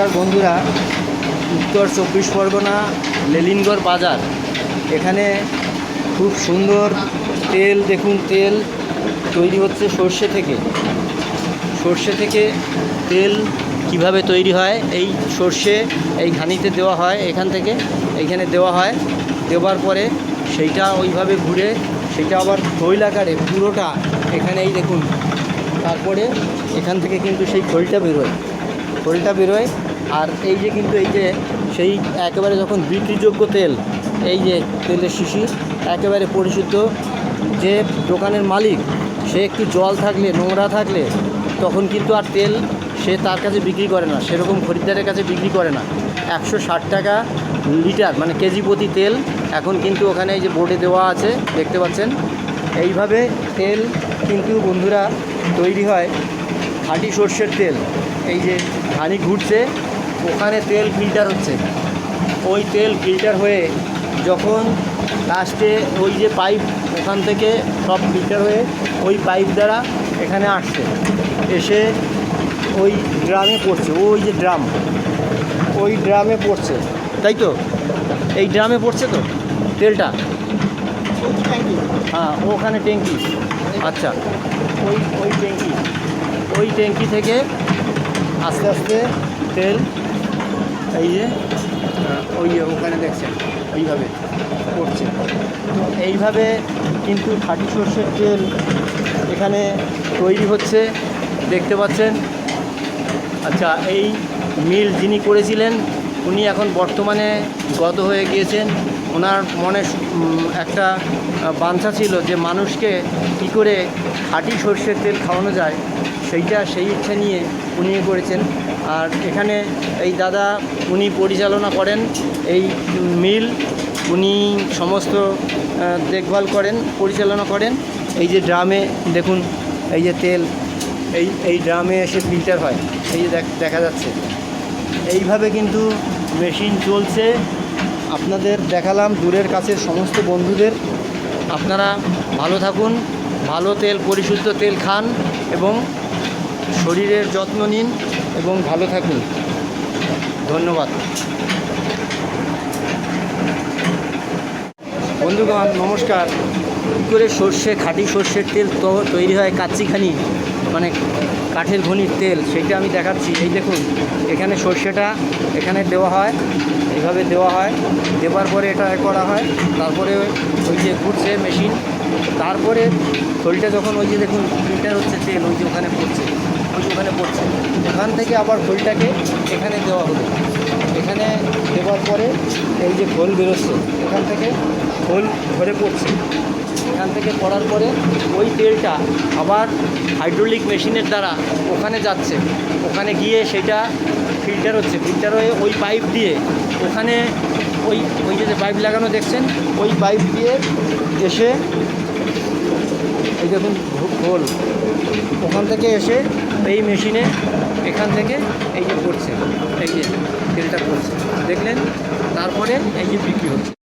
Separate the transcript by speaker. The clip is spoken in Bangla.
Speaker 1: নমস্কার বন্ধুরা, উত্তর চব্বিশ পরগনা, লেলিনগড় বাজার। এখানে খুব সুন্দর তেল, দেখুন তেল, তৈরি হচ্ছে সর্ষে থেকে। সর্ষে থেকে তেল কীভাবে তৈরি হয়? এই সর্ষে এই ঘানিতে দেওয়া হয় এখান থেকে এইখানে দেওয়া হয়। দেওয়ার পরে সেইটা ওইভাবে ঘুরে, সেটা আবার খৈল আকারে পুরোটা এই দেখুন। তারপরে এখান থেকে কিন্তু সেই খোলটা বেরোয়। খোলটা বেরোয় আর এই যে কিন্তু এই যে সেই একেবারে যখন বিক্রিযোগ্য তেল, এই যে তেলের শিশি, একেবারে পরিশুদ্ধ, যে দোকানের মালিক, সে একটু জল থাকলে, নোংরা থাকলে, তখন কিন্তু আর তেল সে তার কাছে বিক্রি করে না। সেরকম খরিদ্দারের কাছে বিক্রি করে না। একশো ষাট টাকা লিটার মানে কেজি প্রতি তেল এখন কিন্তু ওখানে এই যে বোর্ডে দেওয়া আছে, দেখতে পাচ্ছেন। এইভাবে তেল কিন্তু বন্ধুরা তৈরি হয়। খাঁটি সর্ষের তেল, এই যে ঘানি ঘুরছে। ওখানে তেল ফিল্টার হচ্ছে। ওই তেল ফিল্টার হয়ে যখন লাস্টে ওই যে পাইপ ওখান থেকে সব ফিল্টার হয়ে ওই পাইপ দ্বারা এখানে আসছে। এসে ওই ড্রামে পড়ছে। ওই যে ড্রাম ওই ড্রামে পড়ছে। তাই তো? এই ড্রামে পড়ছে তো তেলটা? হ্যাঁ ওখানে ট্যাঙ্কি। আচ্ছা ওই ওই ট্যাঙ্কি ওই ট্যাঙ্কি থেকে আস্তে আস্তে তেল এই যে ওই ওখানে দেখছেন, এইভাবে পড়ছে তো এইভাবে কিন্তু খাঁটি সর্ষের তেল এখানে তৈরি হচ্ছে, দেখতে পাচ্ছেন। আচ্ছা এই মিল যিনি করেছিলেন, উনি এখন বর্তমানে গত হয়ে গিয়েছেন। ওনার মনে একটা বাঞ্ছা ছিল যে মানুষকে কী করে খাঁটি সর্ষের তেল খাওয়ানো যায়, সেইটা, সেই ইচ্ছা নিয়ে উনি করেছেন। আর এখানে এই দাদা উনি পরিচালনা করেন, এই মিল উনি সমস্ত দেখভাল করেন, পরিচালনা করেন। এই যে ড্রামে দেখুন, এই যে তেল, এই এই ড্রামে এসে ফিল্টার হয়, এই যে দেখ- যাচ্ছে। এইভাবে কিন্তু মেশিন চলছে। আপনাদের দেখালাম দূরের কাছের সমস্ত বন্ধুদের। আপনারা ভালো থাকুন, ভালো তেল, পরিশুদ্ধ তেল খান এবং শরীরের যত্ন নিন। এবং ভালো থাকুন। ধন্যবাদ। বন্ধুগণ, নমস্কার। কী করে সর্ষে, খাঁটি সর্ষের তেল তৈরি হয় কাচ্চিখানি মানে কাঠের ঘনির তেল সেটা আমি দেখাচ্ছি। এই দেখুন, এখানে সর্ষেটা এখানে দেওয়া হয়, এইভাবে দেওয়া হয়। দেওয়ার পরে এটা করা হয়, তারপরে ওই যে ঘুরছে মেশিন, তারপরে খোলটা যখন ওই যে দেখুন, ফিল্টার হচ্ছে তেল, ওই যে ওখানে পড়ছে। ওখানে পড়ছে। এখান থেকে আবার খোলটাকে এখানে দেওয়া হলো। এখানে দেওয়ার পরে এই যে খোল বেরোচ্ছে, এখান থেকে খোল ধরে পড়ছে। এখান থেকে পড়ার পরে ওই তেলটা আবার হাইড্রোলিক মেশিনের দ্বারা ওখানে যাচ্ছে। ওখানে গিয়ে সেটা ফিল্টার হচ্ছে। ফিল্টার হয়ে ওই পাইপ দিয়ে ওখানে ওই ওই যে পাইপ লাগানো দেখছেন, ওই পাইপ দিয়ে এসে এই দেখুন ঘোল ওখান থেকে এসে এই মেশিনে এখান থেকে এই যে পড়ছে এই যে তেলটা পড়ছে দেখলেন? তারপরে এই যে বিক্রি হচ্ছে।